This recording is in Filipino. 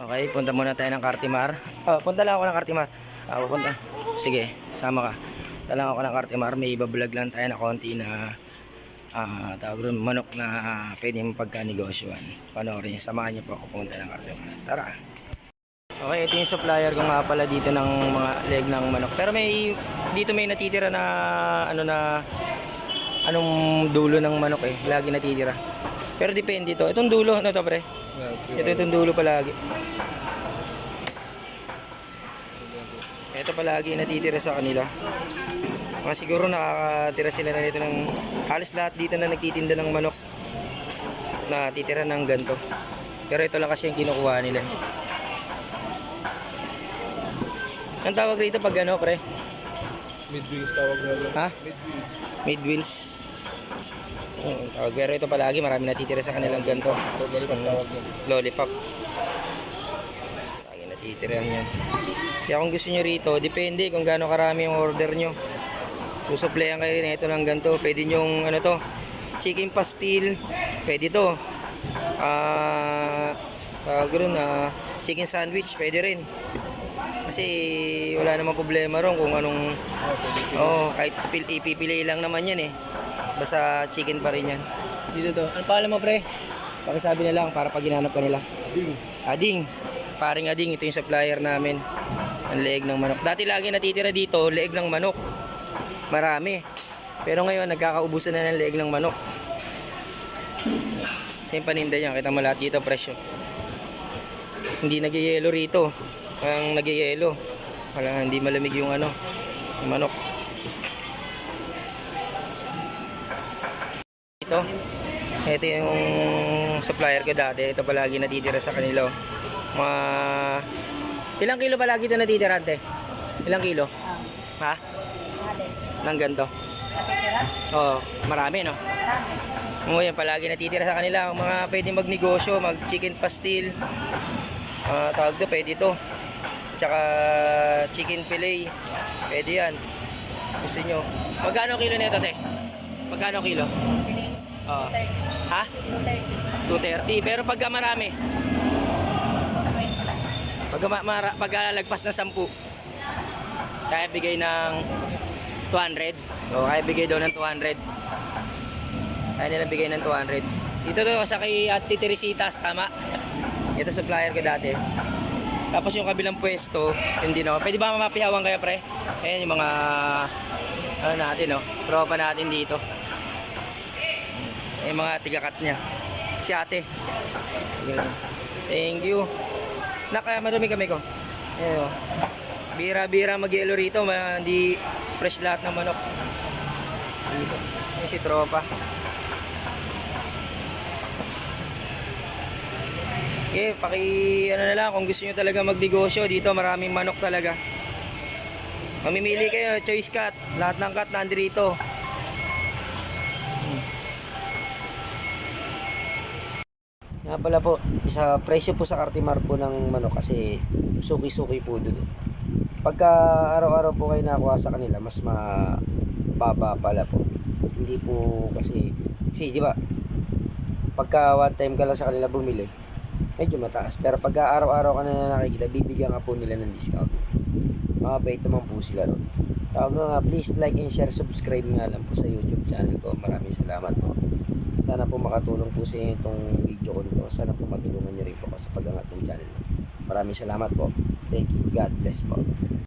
Okay, punta muna tayo ng Cartimar. Oh, punta lang ako ng Cartimar. Ah, pupunta. Sige, sama ka. Punta lang ako ng Cartimar. May ibablog lang tayo na konti na ah tawag rin, manok na pwede mong pagkanegosyoan. Panoorin niyo. Samahan niyo po ako pumunta ng Cartimar. Tara. Okay, ito yung supplier ko nga pala dito ng mga leg ng manok. Pero may dito may natitira na ano na anong dulo ng manok eh. Lagi natitira. Pero depende to. Itong dulo, ano to pre? Ito itong dulo palagi. Ito palagi natitira sa kanila. Mga siguro nakakatira sila na dito ng halos lahat dito na nagtitinda ng manok na titira ng ganto. Pero ito lang kasi yung kinukuha nila. Ang tawag rito pag ano, pre? Midwings tawag na lang. Ha? Midwings. Mid wheels. Mm, tawag. Pero ito palagi marami natitira sa kanilang ganto. Lollipop tawag na. Lollipop. Lagi natitira yan. Kaya kung gusto nyo rito, depende kung gaano karami yung order nyo. Susuplayan kayo rin ito ng ganito. Pwede nyong ano to, chicken pastil. Pwede to. Ah, tawag rin, ah, chicken sandwich. Pwede rin. Kasi wala namang problema ron kung anong Ah. Oo, kahit pil ipipili lang naman yan eh. Basta chicken pa rin yan. Dito to. Ano pangalan mo pre? Pakisabi na lang para pag ginanap ka nila. Ding. Ading. Paring Ading, ito yung supplier namin. Ang leeg ng manok. Dati lagi natitira dito, leeg ng manok. Marami. Pero ngayon, nagkakaubusan na ng leeg ng manok. Yung paninda niya, kita mo lahat dito, presyo. Hindi nagyayelo rito. Ang nagyayelo. Wala, hindi malamig yung ano, yung manok. Ito. Ito yung supplier ko dati. Ito palagi natitira sa kanila. oh. Mga... Ilang kilo palagi ito natitira, ate? Ilang kilo? Ha? Nang ganito? Oo, marami, no? Yan palagi natitira sa kanila. Ang mga pwedeng magnegosyo, mag chicken pastil. Ah, tawag to, pwede to. Tsaka chicken fillet. Pwede yan. Gusto nyo. Magkano kilo nito, te? Magkano kilo? Oo. Ha? 230. Pero pagka marami, ma- mara, pagka lagpas na 10, kaya bigay ng 200. O, kaya bigay daw ng 200. Kaya nila bigay ng 200. Dito to sa kay Ate Teresitas, tama? Ito supplier ko dati. Tapos yung kabilang pwesto, hindi na. Pwede ba mamapihawan kaya pre? Ayan yung mga ano natin, no? Tropa natin dito. Yung mga tigakat niya. Si ate. Thank you. Naka, marami kami ko. Ayan, oh. Bira-bira mag-yelo rito. Hindi fresh lahat ng manok. Dito. Yung si tropa. Okay, paki ano na lang kung gusto niyo talaga magnegosyo dito maraming manok talaga. Mamimili kayo, choice cut. Lahat ng cut nandito. Nga pala po, isa presyo po sa Cartimar po ng manok kasi suki-suki po doon. Pagka araw-araw po kayo nakuha sa kanila, mas mababa pala po. Hindi po kasi, kasi di ba, pagka one time ka lang sa kanila bumili, medyo mataas. Pero pagka araw-araw ka na nakikita, bibigyan ka po nila ng discount. Mabait naman po sila ron. Tawag nga, please like and share, subscribe nga lang po sa YouTube channel ko. Maraming salamat po. Sana po makatulong po sa inyo itong video ko nito. Sana po matulungan nyo rin po ako sa pag-angat ng channel. Maraming salamat po. Thank you. God bless po.